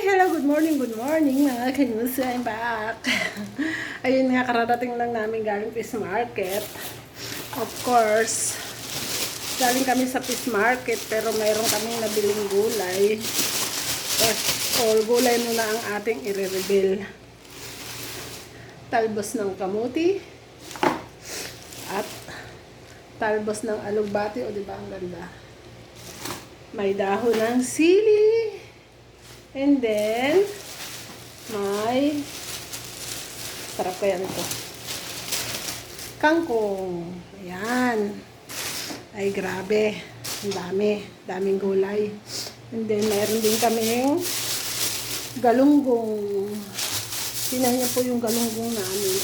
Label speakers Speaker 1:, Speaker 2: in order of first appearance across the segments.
Speaker 1: Hello, good morning, good morning mga kanyuso. I'm back. Ayun nga, kararating lang namin galing fish market. Of course, galing kami sa fish market pero mayroon kaming nabiling gulay. All gulay muna ang ating i-reveal. Talbos ng kamuti at talbos ng alugbati. O, di ba ang ganda? May dahon ng sili. And then, may sarap kaya nito. Kangkong. Ayan. Ay, grabe. Ang dami. Daming gulay. And then, meron din kaming galunggong. Tingnan niyo po yung galunggong namin.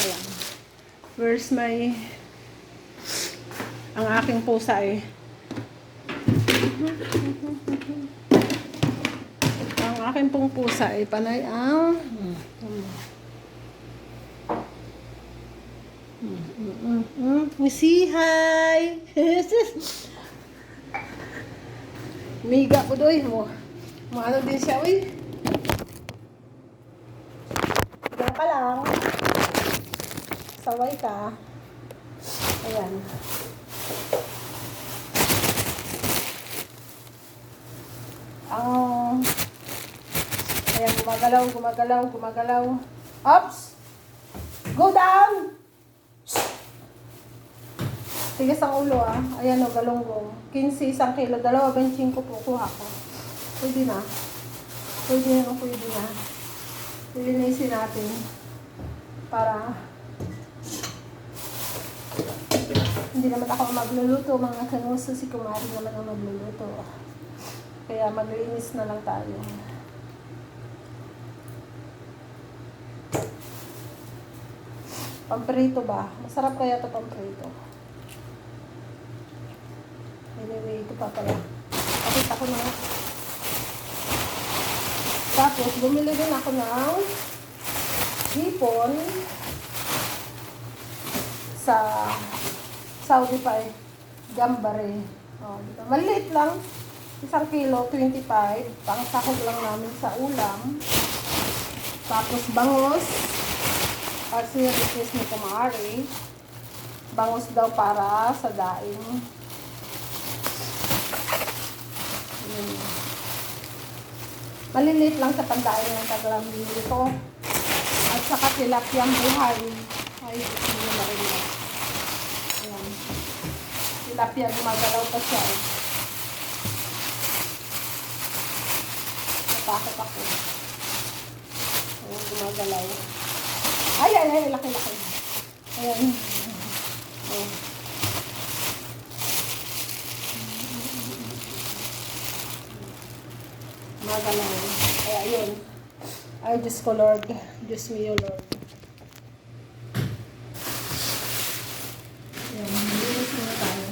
Speaker 1: Ayan. Where's my... Ang aking pusa eh. Ang aking pong pusa ay panay ang... Mm, mm, mm, mm. Say hi! Miga ko doy mo. Maano din siya, uy. Diyan ka lang. Saway ka. Ayan. Ang ayan, gumagalaw, gumagalaw, gumagalaw. Ups! Go down! Tigas ang ulo ah. Ayan o, galunggong. 15, isang kilo. Dalawa, 25 po kuha ko. Pwede na. Pwede na, pwede na. Lilinisin natin. Para hindi naman ako magluluto. Mga kanuso, si Kumari naman ang magluluto. Kaya maglinis na lang tayo. Pamprito ba? Masarap kaya ito pamprito. Anyway, ito pa pala. Pakita ko na. Tapos, bumili din ako ng hipon sa Saudi pa. Gambare. Oh, dito. Maliit lang. Isang kilo, 25. Pangsahog lang namin sa ulam. Tapos bangus. Kasi request ni Kumari. Bangus daw para sa daing. Yun. Maliliit lang sa pandaing ng tagalang bili ko. At saka tilapiyang buhay. Ay, hindi rin yan. Ayan. Tilapia, gumagalaw pa siya eh. Natakot ako. Ayan, gumagalaw. Ay, ay, ay, laki, laki. Ayan. Oh. Gumagalaw. Kaya, ayun. Ay, Diyos ko, Lord. Diyos mio, Lord. Ayan, linis muna tayo.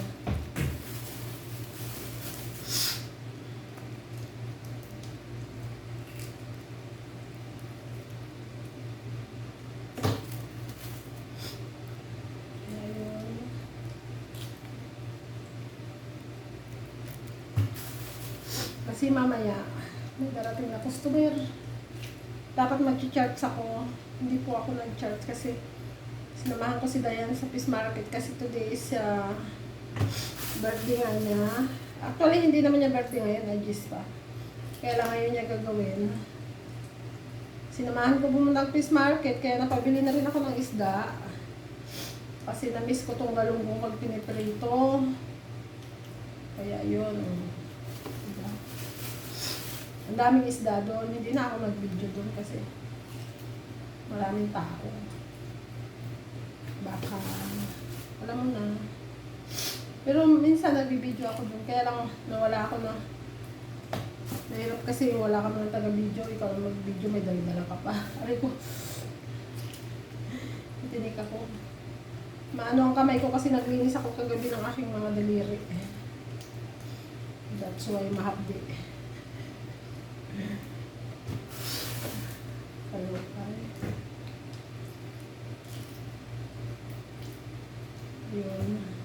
Speaker 1: Ayun. Kasi mamaya, may darating na customer. Dapat mag-charge ako. Hindi po ako nag-charge kasi sinamahan ko si Diane sa fish market kasi today is uh, birthday nga niya. Actually, hindi naman niya birthday ngayon, Agis pa. Kaya lang ngayon niya gagawin. Sinamahan ko pumunta ng fish market kaya napabili na rin ako ng isda. Kasi na-miss ko tong galunggong pag piniprito. Kaya yun. Diba? Ang daming isda doon. Hindi na ako nag-video doon kasi maraming tao. Baka, alam mo na. Pero minsan nag-video ako doon. Kaya lang nawala ako na. Mahirap kasi wala ka ng taga-video. Ikaw ang mag-video, may dala-dala ka pa. Aray ko. Tinik ako. Maano ang kamay ko kasi naglinis ako kagabi ng aking mga daliri. That's why mahabdi. Kalupay. Yun. Yun.